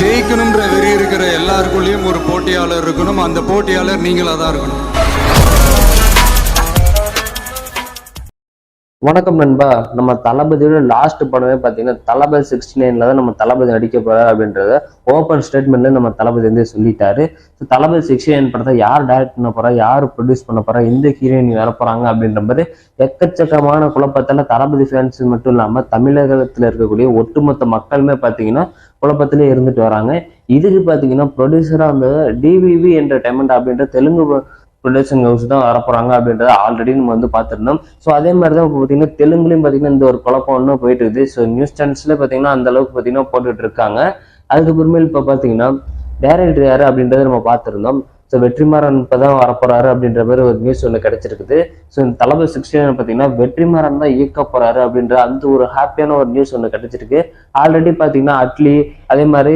ஜெயிக்கணுன்ற வெறி இருக்கிற எல்லாருக்குள்ளேயும் ஒரு போட்டியாளர் இருக்கணும். அந்த போட்டியாளர் நீங்களாக தான் இருக்கணும். வணக்கம் நண்பா. நம்ம தளபதியோட லாஸ்ட் படமே பார்த்தீங்கன்னா தளபதி சிக்ஸ்டி நைன்ல தான் நம்ம தளபதி நடிக்க போறாரு அப்படின்றத ஓப்பன் ஸ்டேட்மெண்ட்ல நம்ம தளபதி வந்து சொல்லிட்டாரு. தளபதி சிக்ஸ்டி நைன் படத்தை யார் டைரக்ட் பண்ண போறா யார் ப்ரொடியூஸ் பண்ண போறா எந்த ஹீரோயின் வர போறாங்க அப்படின்ற மாதிரி எக்கச்சக்கமான குழப்பத்தில் தளபதி ஃபேன்ஸ் மட்டும் இல்லாம தமிழகத்துல இருக்கக்கூடிய ஒட்டுமொத்த மக்களுமே பார்த்தீங்கன்னா குழப்பத்திலே இருந்துட்டு வராங்க. இதுக்கு பார்த்தீங்கன்னா ப்ரொடியூசராக வந்து டிவிவி என்டர்டைன்மெண்ட் அப்படின்ற தெலுங்கு ப்ரொடக்ஷன் ஹவுஸ் தான் வரப்போறாங்க அப்படின்றத ஆல்ரெடி நம்ம வந்து பார்த்துருந்தோம். ஸோ அதே மாதிரி தான் இப்போ பார்த்தீங்கன்னா தெலுங்குலையும் பார்த்தீங்கன்னா இந்த ஒரு குழப்பம் ஒன்றும் போயிட்டு இருக்குது. ஸோ நியூஸ் சேனல்ஸ்ல பார்த்தீங்கன்னா அந்த அளவுக்கு பார்த்தீங்கன்னா போட்டுட்டு இருக்காங்க. அதுக்கப்புறமேல் இப்போ பார்த்தீங்கன்னா டேரக்டர் யார் அப்படின்றத நம்ம பார்த்துருந்தோம். ஸோ வெற்றிமாறன் இப்போ தான் வரப்போறாரு அப்படின்ற மாதிரி ஒரு நியூஸ் ஒன்று கிடைச்சிருக்குது. ஸோ இந்த தளபதி சிக்ஸ்டீன் பார்த்தீங்கன்னா வெற்றிமாறன் தான் இயக்க போறாரு அப்படின்ற அந்த ஒரு ஹாப்பியான ஒரு நியூஸ் ஒன்று கிடைச்சிருக்கு. ஆல்ரெடி பார்த்தீங்கன்னா அட்லி அதே மாதிரி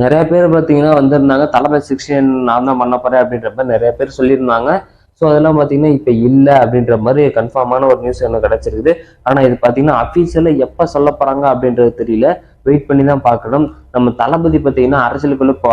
நிறைய பேர் பார்த்தீங்கன்னா வந்திருந்தாங்க. தளபதி சிக்ஸ்டீன் நான் தான் பண்ண போறேன் அப்படின்ற மாதிரி நிறைய பேர் சொல்லியிருந்தாங்க. ஸோ அதெல்லாம் பார்த்தீங்கன்னா இப்போ இல்லை அப்படின்ற மாதிரி கன்ஃபார்மான ஒரு நியூஸ் எனக்கு கிடைச்சிருக்குது. ஆனால் இது பார்த்தீங்கன்னா அஃபீஷியலாக எப்போ சொல்ல போகிறாங்க அப்படின்றது தெரியல. வெயிட் பண்ணி தான் பார்க்கணும். நம்ம தளபதி பார்த்தீங்கன்னா அரசியலுக்குள்ளே இப்போ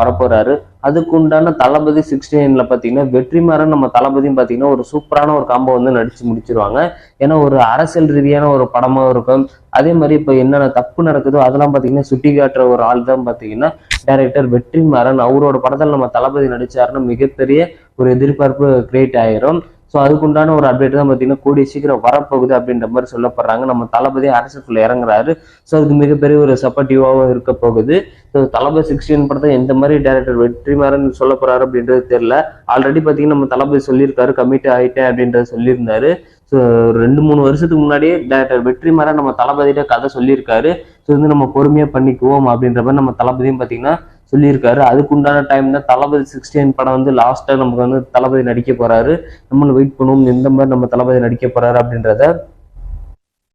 அதுக்குண்டான தளபதி சிக்ஸ்டி நைன்ல பார்த்தீங்கன்னா வெற்றிமாறன் நம்ம தளபதியும் பார்த்தீங்கன்னா ஒரு சூப்பரான ஒரு காம்போ வந்து நடிச்சு முடிச்சிருவாங்க. ஏன்னா ஒரு அரசியல் ரீதியான ஒரு படமாக இருக்கும். அதே மாதிரி இப்போ என்னென்ன தப்பு நடக்குதோ அதெல்லாம் பார்த்தீங்கன்னா சுட்டி காட்டுற ஒரு ஆள் தான் பார்த்தீங்கன்னா டைரக்டர் வெற்றிமாறன். அவரோட படத்தில் நம்ம தளபதி நடித்தாருன்னு மிகப்பெரிய ஒரு எதிர்பார்ப்பு கிரியேட் ஆயிரும். ஸோ அதுக்குண்டான ஒரு அப்டேட் தான் பார்த்தீங்கன்னா கூடிய சீக்கிரம் வரப்போகுது அப்படின்ற மாதிரி சொல்லப்படுறாங்க. நம்ம தளபதி அரசுக்குள்ள இறங்குறாரு. ஸோ அதுக்கு மிகப்பெரிய ஒரு சப்போர்ட்டிவாகவும் இருக்க போகுது. ஸோ தளபதி சிக்ஸ்டீன் படத்தை எந்த மாதிரி டேரக்டர் வெற்றிமாறன் சொல்ல போறாரு அப்படின்றது தெரியல. ஆல்ரெடி பார்த்தீங்கன்னா நம்ம தளபதி சொல்லியிருக்காரு கமிட் ஆயிட்டேன் அப்படின்றத சொல்லியிருந்தாரு. ஸோ ரெண்டு மூணு வருஷத்துக்கு முன்னாடியே டேரக்டர் வெற்றிமாறன் நம்ம தளபதியிட்ட கதை சொல்லியிருக்காரு. ஸோ வந்து நம்ம பொறுமையாக பண்ணிக்குவோம் அப்படின்ற மாதிரி நம்ம தளபதியும் பார்த்தீங்கன்னா சொல்லியிருக்காரு. அதுக்குண்டான டைம் தான் தளபதி சிக்ஸ்டீன் படம் வந்து லாஸ்ட்டாக நமக்கு வந்து தளபதி நடிக்க போறாரு. நம்மளும் வெயிட் பண்ணுவோம். எந்த மாதிரி நம்ம தளபதி நடிக்க போறாரு அப்படின்றத.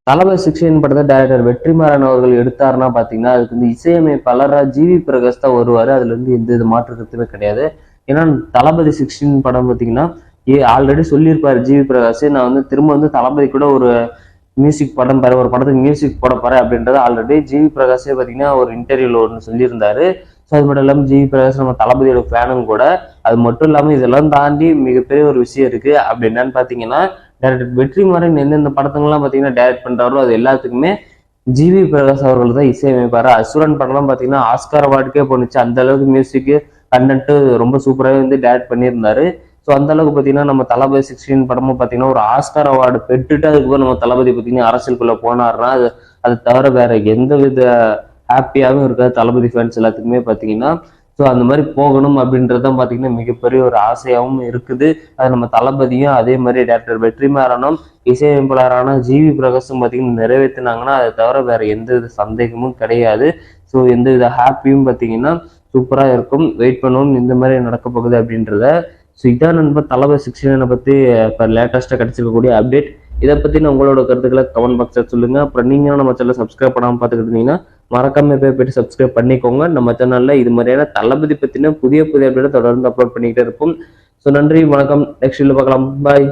தளபதி சிக்ஸ்டீன் படத்தை டைரக்டர் வெற்றிமாறன் அவர்கள் எடுத்தாருன்னா பார்த்தீங்கன்னா அதுக்கு வந்து இசையமைப்பாளரா ஜிவி பிரகாஷ் தான் வருவார். அதுல இருந்து எந்த இது மாற்று கருத்துமே கிடையாது. ஏன்னா தளபதி சிக்ஸ்டீன் படம் பார்த்தீங்கன்னா ஏ ஆல்ரெடி சொல்லியிருப்பாரு ஜிவி பிரகாஷ். நான் வந்து திரும்ப வந்து தளபதி கூட ஒரு மியூசிக் படம் பாரு ஒரு படத்துக்கு மியூசிக் போட போறேன் அப்படின்றது ஆல்ரெடி ஜிவி பிரகாஷே பார்த்தீங்கன்னா ஒரு இன்டர்வியூல ஒன்று சொல்லியிருந்தாரு. ஸோ அது மட்டும் இல்லாமல் ஜிவி பிரகாஷ் நம்ம தளபதியோட ஃபேனும் கூட அது மட்டும் இல்லாமல் இதெல்லாம் தாண்டி மிகப்பெரிய ஒரு விஷயம் இருக்கு. அப்படி என்னன்னு பார்த்தீங்கன்னா டேரக்டர் வெற்றிமாறன் எந்தெந்த படத்துங்கள்லாம் பார்த்தீங்கன்னா டைரக்ட் பண்றாரோ அது எல்லாத்துக்குமே ஜிவி பிரகாஷ் அவர்கள் தான் இசையமைப்பாரு. அசுரன் படம்லாம் பார்த்தீங்கன்னா ஆஸ்கார் அவார்டுக்கே போனுச்சு அந்த அளவுக்கு மியூசிக்கு கண்டென்ட்டு ரொம்ப சூப்பராகவே வந்து டேரக்ட் பண்ணியிருந்தாரு. ஸோ அந்த அளவுக்கு பார்த்தீங்கன்னா நம்ம தளபதி சிக்ஸ்டீன் படமும் பார்த்தீங்கன்னா ஒரு ஆஸ்கார் அவார்டு பெற்றுட்டு அதுக்கப்புறம் நம்ம தளபதி பார்த்தீங்கன்னா அரசியலுக்குள்ளே போனார்னா அது அது தவிர வேற எந்த வித ஹாப்பியாகவும் இருக்காது. தளபதி ஃபேன்ஸ் எல்லாத்துக்குமே பார்த்தீங்கன்னா. ஸோ அந்த மாதிரி போகணும் அப்படின்றதும் பார்த்தீங்கன்னா மிகப்பெரிய ஒரு ஆசையாகவும் இருக்குது. அது நம்ம தளபதியும் அதே மாதிரி டாக்டர் வெற்றிமாறனும் இசையமைப்பாளரான ஜிவி பிரகாஷும் பார்த்தீங்கன்னா நிறைவேற்றினாங்கன்னா அதை தவிர வேற எந்த வித சந்தேகமும் கிடையாது. ஸோ எந்த வித ஹாப்பியும் பார்த்தீங்கன்னா சூப்பராக இருக்கும். வெயிட் பண்ணணும் இந்த மாதிரி நடக்க போகுது அப்படின்றத. ஸோ இதான் நண்பர் தளபதி சிக்ஸ்டினை பற்றி இப்போ லேட்டஸ்ட்டாக கிடச்சிருக்கக்கூடிய அப்டேட் இதை பற்றின உங்களோட கருத்துக்களை கமெண்ட் பாக்ஸில் சொல்லுங்கள் அப்புறம் நீங்களும் நம்ம சேனல் சப்ஸ்கிரைப் பண்ணாமல் பார்த்துக்கிட்டு இருந்தீங்கன்னா மறக்காம போய் போயிட்டு சப்ஸ்கிரைப் பண்ணிக்கோங்க. நம்ம சேனலில் இது மாதிரியான தளபதி பற்றின புதிய புதிய அப்டேட்டை தொடர்ந்து அப்லோட் பண்ணிக்கிட்டே இருப்போம். ஸோ நன்றி வணக்கம். நெக்ஸ்ட் வீடியோ பார்க்கலாம். பாய்